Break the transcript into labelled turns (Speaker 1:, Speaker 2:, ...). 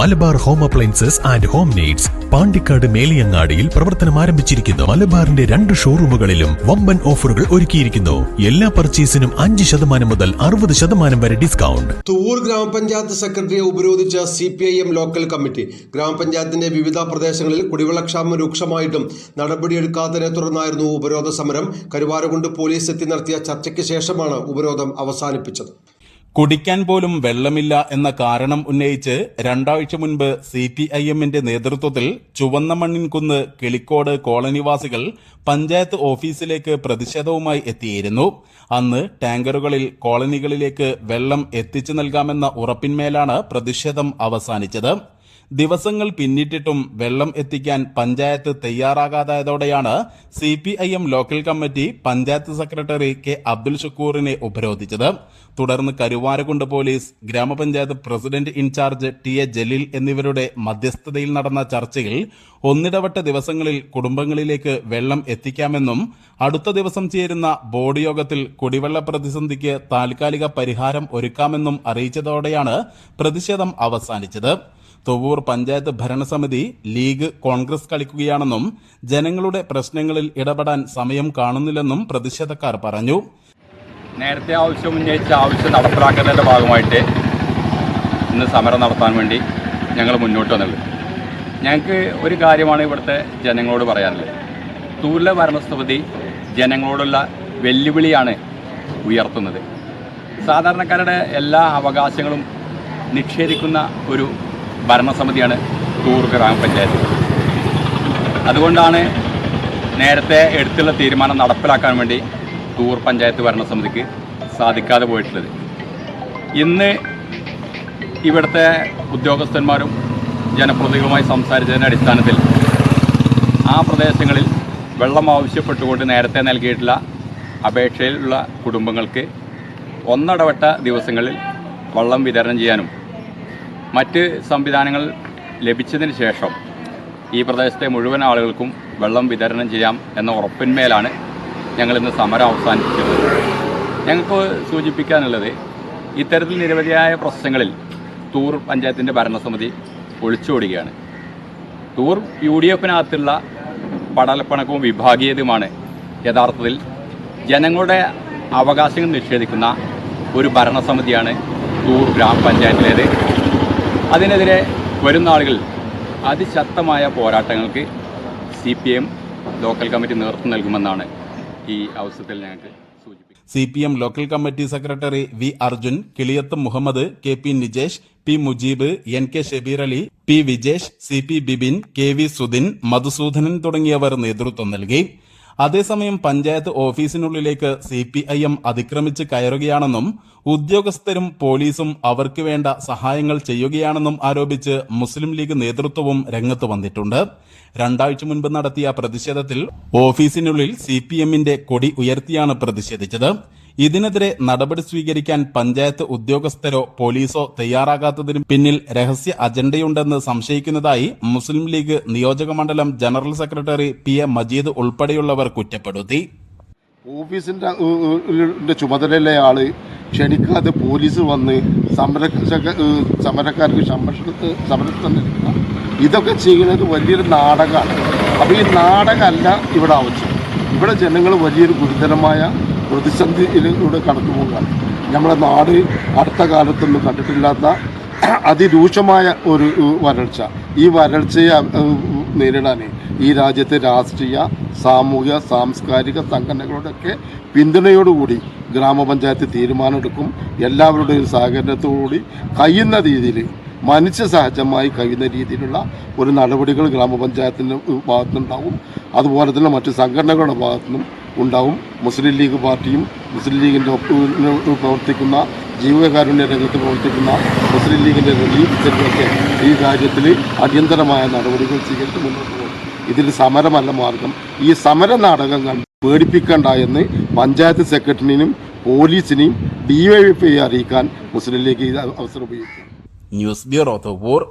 Speaker 1: Malabar home appliances and home needs Pandikkad മേലിയങ്ങാടിയിൽ പ്രവർത്തനം ആരംഭിച്ചിരിക്കുന്നു. മലബാറിന്റെ രണ്ട് ഷോറൂമുകളിലും വമ്പൻ ഓഫറുകൾ ഒരുക്കിയിരിക്കുന്നു. എല്ലാ പർച്ചേസിനും അഞ്ച് ശതമാനം മുതൽ അറുപത് ശതമാനം വരെ ഡിസ്കൗണ്ട്.
Speaker 2: തൂർ ഗ്രാമപഞ്ചായത്ത് സെക്രട്ടറിയെ ഉപരോധിച്ച C P I M local committee ഗ്രാമപഞ്ചായത്തിന്റെ വിവിധ പ്രദേശങ്ങളിൽ കുടിവെള്ളക്ഷാമം രൂക്ഷമായിട്ടും നടപടിയെടുക്കാത്തതിനെ തുടർന്നായിരുന്നു ഉപരോധ സമരം. കരുവാരകുണ്ട് പോലീസ് എത്തി നടത്തിയ ചർച്ചയ്ക്ക് ശേഷമാണ് ഉപരോധം അവസാനിപ്പിച്ചത്.
Speaker 3: കുടിക്കാൻ പോലും വെള്ളമില്ല എന്ന കാരണം ഉന്നയിച്ച് രണ്ടാഴ്ച മുൻപ് സി പി ഐ എമ്മിന്റെ നേതൃത്വത്തിൽ ചുവന്ന മണ്ണിൻകുന്ന് കിളിക്കോട് കോളനിവാസികൾ പഞ്ചായത്ത് ഓഫീസിലേക്ക് പ്രതിഷേധവുമായി എത്തിയിരുന്നു. അന്ന് ടാങ്കറുകളിൽ കോളനികളിലേക്ക് വെള്ളം എത്തിച്ചു നൽകാമെന്ന ഉറപ്പിന്മേലാണ് പ്രതിഷേധം അവസാനിച്ചത്. ദിവസങ്ങൾ പിന്നിട്ടിട്ടും വെള്ളം എത്തിക്കാൻ panchayat തയ്യാറാകാതായതോടെയാണ് C P I M local committee panchayat secretary K Abdul ഷക്കൂറിനെ ഉപരോധിച്ചത്. തുടർന്ന് കരുവാരകുണ്ട് പോലീസ് ഗ്രാമപഞ്ചായത്ത് president in charge T A Jaleel എന്നിവരുടെ മധ്യസ്ഥതയിൽ നടന്ന ചർച്ചയിൽ ഒന്നിടവട്ട ദിവസങ്ങളിൽ കുടുംബങ്ങളിലേക്ക് വെള്ളം എത്തിക്കാമെന്നും അടുത്ത ദിവസം ചേരുന്ന ബോർഡ് യോഗത്തിൽ കുടിവെള്ള പ്രതിസന്ധിക്ക് താൽക്കാലിക പരിഹാരം ഒരുക്കാമെന്നും അറിയിച്ചതോടെയാണ് പ്രതിഷേധം അവസാനിച്ചത്. തൊവൂർ പഞ്ചായത്ത് ഭരണസമിതി ലീഗ് കോൺഗ്രസ് കളിക്കുകയാണെന്നും ജനങ്ങളുടെ പ്രശ്നങ്ങളിൽ ഇടപെടാൻ സമയം കാണുന്നില്ലെന്നും പ്രതിഷേധക്കാർ പറഞ്ഞു.
Speaker 4: നേരത്തെ ആവശ്യം ഉന്നയിച്ച ആവശ്യം നടപ്പിലാക്കുന്നതിന്റെ ഭാഗമായിട്ട് ഇന്ന് സമരം നടത്താൻ വേണ്ടി ഞങ്ങൾ മുന്നോട്ട് വന്നുള്ളത് ഞങ്ങൾക്ക് ഒരു കാര്യമാണ് ഇവിടുത്തെ ജനങ്ങളോട് പറയാനുള്ളത്. തൂല ഭരണസമിതി ജനങ്ങളോടുള്ള വെല്ലുവിളിയാണ് ഉയർത്തുന്നത്. സാധാരണക്കാരുടെ എല്ലാ അവകാശങ്ങളും നിക്ഷേപിക്കുന്ന ഒരു ഭരണസമിതിയാണ് തൂർ ഗ്രാമപഞ്ചായത്ത് അതുകൊണ്ടാണ് നേരത്തെ എടുത്തുള്ള തീരുമാനം നടപ്പിലാക്കാൻ വേണ്ടി തൂർ പഞ്ചായത്ത് ഭരണസമിതിക്ക് സാധിക്കാതെ പോയിട്ടുള്ളത്. ഇന്ന് ഇവിടുത്തെ ഉദ്യോഗസ്ഥന്മാരും ജനപ്രതിനിധികളുമായി സംസാരിച്ചതിന്റെ അടിസ്ഥാനത്തിൽ ആ പ്രദേശങ്ങളിൽ വെള്ളം ആവശ്യപ്പെട്ടുകൊണ്ട് നേരത്തെ നൽകിയിട്ടുള്ള അപേക്ഷയിലുള്ള കുടുംബങ്ങൾക്ക് ഒന്നടവട്ട ദിവസങ്ങളിൽ വെള്ളം വിതരണം ചെയ്യാനും മറ്റ് സംവിധാനങ്ങൾ ലഭിച്ചതിന് ശേഷം ഈ പ്രദേശത്തെ മുഴുവൻ ആളുകൾക്കും വെള്ളം വിതരണം ചെയ്യാം എന്ന ഉറപ്പിന്മേലാണ് ഞങ്ങളിന്ന് സമരം അവസാനിപ്പിച്ചത്. ഞങ്ങൾക്ക് സൂചിപ്പിക്കാനുള്ളത് ഇത്തരത്തിൽ നിരവധിയായ പ്രശ്നങ്ങളിൽ തൂർ പഞ്ചായത്തിന്റെ ഭരണസമിതി ഒളിച്ചോടുകയാണ്. തൂർ യു ഡി എഫിനകത്തുള്ള പടലപ്പണക്കവും വിഭാഗീയതയുമാണ് യഥാർത്ഥത്തിൽ ജനങ്ങളുടെ അവകാശങ്ങൾ നിഷേധിക്കുന്ന ഒരു ഭരണസമിതിയാണ് തൂർ ഗ്രാമപഞ്ചായത്തിലേത്. അതിനെതിരെ വരുന്ന ആളുകൾ അതിശക്തമായ പോരാട്ടങ്ങൾക്ക് C P M local committee നേതൃത്വം നൽകുമെന്നാണ് ഈ അവസരത്തിൽ ഞങ്ങൾക്ക്
Speaker 3: C P M local committee secretary V Arjun Kiliyath Muhammad K P Nijesh P Mujeeb N K Shabeer Ali P Vijesh C P Bibin K V Sudhin Madhusudanan തുടങ്ങിയവർ നേതൃത്വം നൽകി. അതേസമയം പഞ്ചായത്ത് ഓഫീസിനുള്ളിലേക്ക് സി പി ഐ എം അതിക്രമിച്ച് കയറുകയാണെന്നും ഉദ്യോഗസ്ഥരും പോലീസും അവർക്ക് വേണ്ട സഹായങ്ങൾ ചെയ്യുകയാണെന്നും ആരോപിച്ച് മുസ്ലിം ലീഗ് നേതൃത്വവും രംഗത്ത് വന്നിട്ടുണ്ട്. രണ്ടാഴ്ച മുൻപ് നടത്തിയ പ്രതിഷേധത്തിൽ ഓഫീസിനുള്ളിൽ സി പി എമ്മിന്റെ കൊടി ഉയർത്തിയാണ് പ്രതിഷേധിച്ചത്. ഇതിനെതിരെ നടപടി സ്വീകരിക്കാൻ പഞ്ചായത്ത് ഉദ്യോഗസ്ഥരോ പോലീസോ തയ്യാറാകാത്തതിന് പിന്നിൽ രഹസ്യ അജണ്ടയുണ്ടെന്ന് സംശയിക്കുന്നതായി മുസ്ലിം ലീഗ് നിയോജക മണ്ഡലം general secretary P A Majeed ഉൾപ്പെടെയുള്ളവർ കുറ്റപ്പെടുത്തി.
Speaker 5: ഓഫീസിന്റെ ചുമതലയിലെ ആൾ. ക്ഷണിക്കാതെ പോലീസ് വന്ന് സമര സമരക്കാർക്ക് സംരക്ഷണ ഇതൊക്കെ ചെയ്യുന്നത് വലിയൊരു നാടകമാണ് അപ്പോൾ ഈ നാടകമല്ല ഇവിടെ ആവശ്യം. ഇവിടെ ജനങ്ങൾ വലിയൊരു ഗുരുതരമായ പ്രതിസന്ധിയിലൂടെ കടന്നു പോവുകയാണ്. നമ്മുടെ നാട് അടുത്ത കാലത്തൊന്നും കണ്ടിട്ടില്ലാത്ത അതിരൂക്ഷമായ ഒരു വരൾച്ച. ഈ വരൾച്ചയെ നേരിടാൻ ഈ രാജ്യത്തെ രാഷ്ട്രീയ സാമൂഹിക സാംസ്കാരിക സംഘടനകളുടെയൊക്കെ പിന്തുണയോടുകൂടി ഗ്രാമപഞ്ചായത്ത് തീരുമാനമെടുക്കും. എല്ലാവരുടെയും സഹകരണത്തോടുകൂടി കഴിയുന്ന രീതിയിൽ മനുഷ്യ സഹജമായി കഴിയുന്ന രീതിയിലുള്ള ഒരു നടപടികൾ ഗ്രാമപഞ്ചായത്തിന്റെ ഭാഗത്തുനിന്നുണ്ടാവും. അതുപോലെ തന്നെ മറ്റ് സംഘടനകളുടെ ഭാഗത്തുനിന്നും ഉണ്ടാവും. മുസ്ലിം ലീഗ് പാർട്ടിയും മുസ്ലിം ലീഗിന്റെ പ്രവർത്തിക്കുന്ന ജീവകാരുണ്യ രംഗത്ത് പ്രവർത്തിക്കുന്ന മുസ്ലിം ലീഗിന്റെ സെന്ററൊക്കെ ഈ കാര്യത്തിൽ അടിയന്തരമായ നടപടികൾ സ്വീകരിച്ച് മുന്നോട്ട് പോകും. ഇതിൽ സമരമല്ല മാർഗം. ഈ സമര നാടകം കണ്ട് പേടിപ്പിക്കണ്ട എന്ന് പഞ്ചായത്ത് സെക്രട്ടറിനും പോലീസിനെയും ഡിവൈഎഫ്ഐ അറിയിക്കാൻ മുസ്ലിം ലീഗ് അവസരം ഉപയോഗിക്കും.
Speaker 3: News bureau Thovoor